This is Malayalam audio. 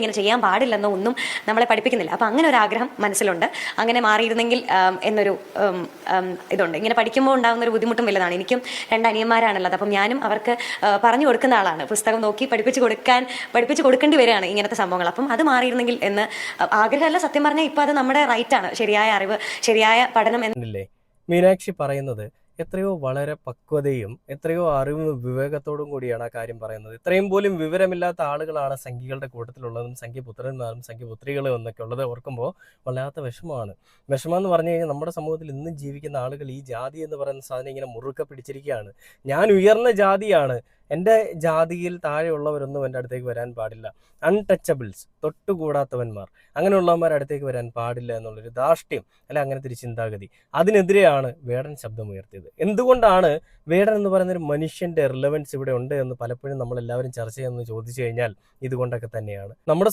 ഇങ്ങനെ ചെയ്യാൻ പാടില്ലെന്നോ ഒന്നും നമ്മളെ പഠിപ്പിക്കുന്നില്ല. അപ്പം അങ്ങനെ ഒരു ആഗ്രഹം മനസ്സിലുണ്ട്. അങ്ങനെ മാറിയിരുന്നെങ്കിൽ എന്നൊരു ഇതുണ്ട്. ഇങ്ങനെ പഠിക്കുമ്പോൾ ഉണ്ടാകുന്ന ഒരു ബുദ്ധിമുട്ടും വലുതാണ്. എനിക്കും രണ്ട് അനിയന്മാരാണുള്ളത്. അപ്പം ഞാനും അവർക്ക് പറഞ്ഞു കൊടുക്കുന്ന ആളാണ്. പുസ്തകം നോക്കി പഠിപ്പിച്ച് കൊടുക്കാൻ പഠിപ്പിച്ച് കൊടുക്കേണ്ടി വരികയാണ് ഇങ്ങനത്തെ സംഭവങ്ങൾ. അപ്പം അത് മാറിയിരുന്നെങ്കിൽ എന്ന് ആഗ്രഹമല്ല സത്യം പറഞ്ഞാൽ ഇപ്പം അത് നമ്മുടെ റൈറ്റാണ് ശരിയായ അറിവ് ശരിയായ പഠനം എന്നില്ലേ മീനാക്ഷി പറയുന്നത് എത്രയോ വളരെ പക്വതയും എത്രയോ അറിവും വിവേകത്തോടും കൂടിയാണ് ആ കാര്യം പറയുന്നത്. ഇത്രയും പോലും വിവരമില്ലാത്ത ആളുകളാണ് സംഖ്യകളുടെ കൂട്ടത്തിലുള്ളതും സംഖ്യപുത്രന്മാരും സംഖ്യപുത്രികളും എന്നൊക്കെ ഉള്ളത് ഓർക്കുമ്പോൾ വല്ലാത്ത വിഷമമാണ്. വിഷമം എന്ന് പറഞ്ഞു കഴിഞ്ഞാൽ നമ്മുടെ സമൂഹത്തിൽ ഇന്നും ജീവിക്കുന്ന ആളുകൾ ഈ ജാതി എന്ന് പറയുന്ന സാധനം ഇങ്ങനെ മുറുക്ക പിടിച്ചിരിക്കുകയാണ്. ഞാൻ ഉയർന്ന ജാതിയാണ്. എന്റെ ജാതിയിൽ താഴെയുള്ളവരൊന്നും എന്റെ അടുത്തേക്ക് വരാൻ പാടില്ല. അൺടച്ചബിൾസ് തൊട്ടുകൂടാത്തവന്മാർ. അങ്ങനെയുള്ളവന്മാർ അടുത്തേക്ക് വരാൻ പാടില്ല എന്നുള്ളൊരു ധാർഷ്ട്യം അല്ലെ അങ്ങനത്തെ ഒരു ചിന്താഗതി. അതിനെതിരെയാണ് വേടൻ ശബ്ദമുയർത്തിയത്. എന്തുകൊണ്ടാണ് വേടൻ എന്ന് പറയുന്ന ഒരു മനുഷ്യന്റെ റിലവൻസ് ഇവിടെ ഉണ്ട് എന്ന് പലപ്പോഴും നമ്മളെല്ലാവരും ചർച്ച ചെയ്യുന്നത് ചോദിച്ചു കഴിഞ്ഞാൽ ഇതുകൊണ്ടൊക്കെ തന്നെയാണ്. നമ്മുടെ